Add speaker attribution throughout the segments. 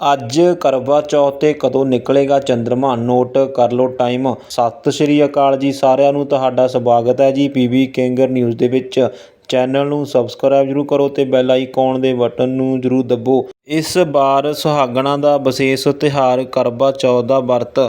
Speaker 1: ਅੱਜ ਕਰਵਾ ਚੌਥ 'ਤੇ ਕਦੋਂ ਨਿਕਲੇਗਾ ਚੰਦਰਮਾ? ਨੋਟ ਕਰ ਲਓ ਟਾਈਮ ਸਤਿ ਸ਼੍ਰੀ ਅਕਾਲ ਜੀ ਸਾਰਿਆਂ ਨੂੰ, ਤੁਹਾਡਾ ਸਵਾਗਤ ਹੈ ਜੀ ਪੀਬੀ ਕਿੰਗਰ ਨਿਊਜ਼ ਦੇ ਵਿੱਚ। ਚੈਨਲ ਨੂੰ ਸਬਸਕ੍ਰਾਈਬ ਜ਼ਰੂਰ ਕਰੋ ਤੇ ਬੈਲ ਆਈਕਨ ਦੇ ਬਟਨ ਨੂੰ ਜ਼ਰੂਰ ਦੱਬੋ। ਇਸ ਵਾਰ ਸੁਹਾਗਣਾ ਦਾ ਵਿਸ਼ੇਸ਼ ਤਿਉਹਾਰ ਕਰਵਾ ਚੌਥ ਦਾ ਵਰਤ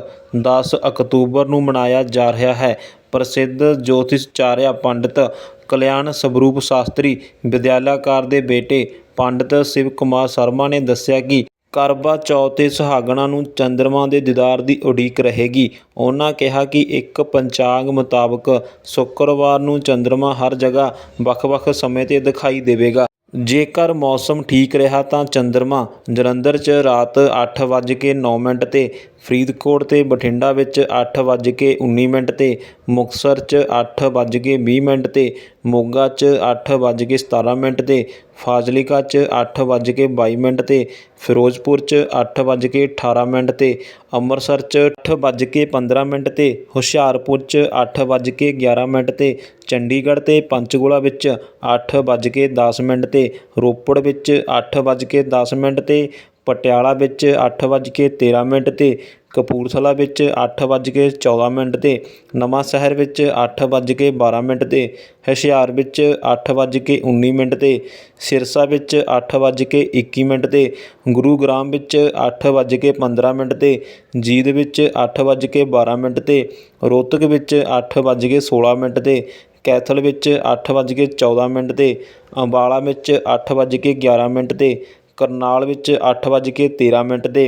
Speaker 1: 10 ਅਕਤੂਬਰ ਨੂੰ ਮਨਾਇਆ ਜਾ ਰਿਹਾ ਹੈ। ਪ੍ਰਸਿੱਧ ਜੋਤਿਸ਼ਚਾਰਿਆ ਪੰਡਿਤ ਕਲਿਆਣ ਸਵਰੂਪ ਸ਼ਾਸਤਰੀ ਵਿਦਿਆਲਾਕਾਰ ਦੇ ਬੇਟੇ ਪੰਡਿਤ ਸ਼ਿਵ ਕੁਮਾਰ ਸ਼ਰਮਾ ਨੇ ਦੱਸਿਆ ਕਿ ਕਰਵਾ ਚੌਥ 'ਤੇ ਸੁਹਾਗਣਾ ਨੂੰ ਚੰਦਰਮਾ ਦੇ ਦੀਦਾਰ ਦੀ ਉਡੀਕ ਰਹੇਗੀ। ਉਹਨਾਂ ਕਿਹਾ ਕਿ ਇੱਕ ਪੰਚਾਂਗ ਮੁਤਾਬਕ ਸ਼ੁੱਕਰਵਾਰ ਨੂੰ ਚੰਦਰਮਾ ਹਰ ਜਗ੍ਹਾ ਵੱਖ-ਵੱਖ ਸਮੇਂ 'ਤੇ ਦਿਖਾਈ ਦੇਵੇਗਾ। ਜੇਕਰ ਮੌਸਮ ਠੀਕ ਰਿਹਾ ਤਾਂ ਚੰਦਰਮਾ ਜਲੰਧਰ 'ਚ ਰਾਤ 8:09 ਮਿੰਟ ਤੇ, ਫਰੀਦਕੋਟ ਤੇ ਬਠਿੰਡਾ ਵਿੱਚ 8:19 ਮਿੰਟ ਤੇ, ਮੁਕਤਸਰ 'ਚ 8:20 ਮਿੰਟ ਤੇ, ਮੋਗਾ 'ਚ 8:17 ਮਿੰਟ ਤੇ ਫਾਜ਼ਿਲਕਾ 'ਚ 8:22 ਮਿੰਟ ਤੇ, ਫਿਰੋਜ਼ਪੁਰ 'ਚ 8:18 ਮਿੰਟ ਤੇ, ਅੰਮ੍ਰਿਤਸਰ 'ਚ 8:15 ਮਿੰਟ ਤੇ, ਹੁਸ਼ਿਆਰਪੁਰ 'ਚ 8:11 ਮਿੰਟ ਤੇ, ਚੰਡੀਗੜ੍ਹ ਅਤੇ ਪੰਚਕੂਲਾ ਵਿੱਚ 8:10 ਮਿੰਟ ਤੇ, ਰੋਪੜ ਵਿੱਚ 8:10 ਮਿੰਟ ਤੇ ਪਟਿਆਲਾ ਵਿੱਚ 8:13 ਮਿੰਟ ਤੇ ਕਪੂਰਥਲਾ ਵਿੱਚ 8:14 ਮਿੰਟ ਤੇ ਨਵਾਂਸ਼ਹਿਰ ਵਿੱਚ ਅੱਠ ਵੱਜ ਕੇ ਬਾਰ੍ਹਾਂ ਮਿੰਟ ਤੇ ਹੁਸ਼ਿਆਰ ਵਿੱਚ 8:19 ਮਿੰਟ ਤੇ ਸਿਰਸਾ ਵਿੱਚ 8:21 ਮਿੰਟ ਤੇ ਗੁਰੂਗ੍ਰਾਮ ਵਿੱਚ 8:15 ਮਿੰਟ ਤੇ ਜੀਂਦ ਵਿੱਚ 8:12 ਮਿੰਟ ਤੇ ਰੋਹਤਕ ਵਿੱਚ 8:16 ਮਿੰਟ ਤੇ ਕੈਥਲ ਵਿੱਚ 8:14 ਮਿੰਟ ਤੇ ਅੰਬਾਲਾ ਵਿੱਚ 8:11 ਮਿੰਟ ਤੇ ਕਰਨਾਲ ਵਿੱਚ 8:13 ਮਿੰਟ ਤੇ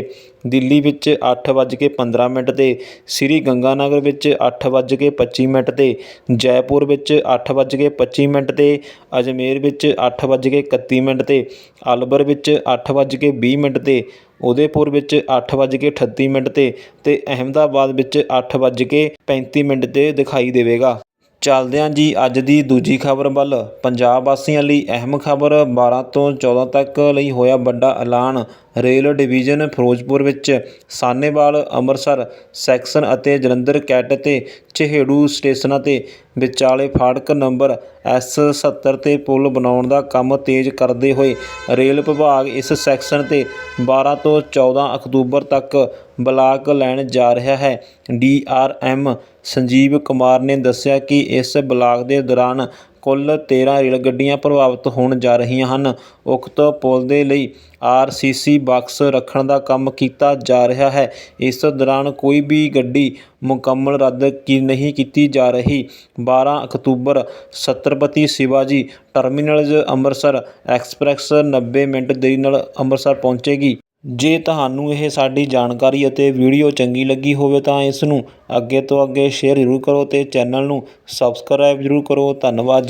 Speaker 1: ਦਿੱਲੀ ਵਿੱਚ 8:15 ਮਿੰਟ ਤੇ ਸ੍ਰੀ ਗੰਗਾਨਗਰ ਵਿੱਚ 8:25 ਮਿੰਟ ਤੇ ਜੈਪੁਰ ਵਿੱਚ 8:25 ਮਿੰਟ ਤੇ ਅਜਮੇਰ ਵਿੱਚ 8:31 ਮਿੰਟ ਤੇ ਅਲਵਰ ਵਿੱਚ 8:20 ਮਿੰਟ ਤੇ ਉਦੈਪੁਰ ਵਿੱਚ 8:38 ਮਿੰਟ ਤੇ ਅਤੇ ਅਹਿਮਦਾਬਾਦ ਵਿੱਚ 8:35 ਮਿੰਟ ਤੇ ਦਿਖਾਈ ਦੇਵੇਗਾ। ਚੱਲਦਿਆਂ ਜੀ ਅੱਜ ਦੀ ਦੂਜੀ ਖਬਰ ਵੱਲ। ਪੰਜਾਬ ਵਾਸੀਆਂ ਲਈ ਅਹਿਮ ਖਬਰ 12 ਤੋਂ 14 ਤੱਕ ਲਈ ਹੋਇਆ ਵੱਡਾ ਐਲਾਨ ਰੇਲ ਡਿਵੀਜ਼ਨ ਫਿਰੋਜ਼ਪੁਰ ਵਿੱਚ। ਸਾਨੇਵਾਲ ਅੰਮ੍ਰਿਤਸਰ, ਸੈਕਸ਼ਨ ਅਤੇ ਜਲੰਧਰ ਕੈਟ ਤੇ ਚਹੇੜੂ ਸਟੇਸ਼ਨਾਂ ਤੇ ਵਿਚਾਲੇ ਫਾਟਕ ਨੰਬਰ ਐਸ 70 ਤੇ ਪੁਲ ਬਣਾਉਣ ਦਾ ਕੰਮ ਤੇਜ਼ ਕਰਦੇ ਹੋਏ ਰੇਲ ਵਿਭਾਗ ਇਸ ਸੈਕਸ਼ਨ ਤੇ 12 ਤੋਂ 14 ਅਕਤੂਬਰ ਤੱਕ ਬਲਾਕ ਲੈਣ ਜਾ ਰਿਹਾ ਹੈ। D R DRM Sanjeev Kumar ਨੇ ਦੱਸਿਆ ਕਿ ਇਸ ਬਲਾਕ ਦੇ ਦੌਰਾਨ ਕੁੱਲ 13 ਰੇਲ ਗੱਡੀਆਂ ਪ੍ਰਭਾਵਿਤ ਹੋਣ ਜਾ ਰਹੀਆਂ ਹਨ। ਉਕਤ ਪੁਲ ਦੇ ਲਈ ਆਰ ਸੀ ਸੀ ਬਾਕਸ ਰੱਖਣ ਦਾ ਕੰਮ ਕੀਤਾ ਜਾ ਰਿਹਾ ਹੈ। ਇਸ ਦੌਰਾਨ ਕੋਈ ਵੀ ਗੱਡੀ ਮੁਕੰਮਲ ਰੱਦ ਕੀ ਨਹੀਂ ਕੀਤੀ ਜਾ ਰਹੀ। 12 October Chhatrapati Shivaji terminals Amritsar express 90 minute ਦੇਰੀ ਨਾਲ ਅੰਮ੍ਰਿਤਸਰ ਪਹੁੰਚੇਗੀ। ਜੇ ਤੁਹਾਨੂੰ ਇਹ ਸਾਡੀ ਜਾਣਕਾਰੀ ਅਤੇ ਵੀਡੀਓ ਚੰਗੀ ਲੱਗੀ ਹੋਵੇ ਤਾਂ ਇਸ ਨੂੰ ਅੱਗੇ ਤੋਂ ਅੱਗੇ ਸ਼ੇਅਰ ਜ਼ਰੂਰ ਕਰੋ ਅਤੇ ਚੈਨਲ ਨੂੰ ਸਬਸਕ੍ਰਾਈਬ ਜ਼ਰੂਰ ਕਰੋ। ਧੰਨਵਾਦ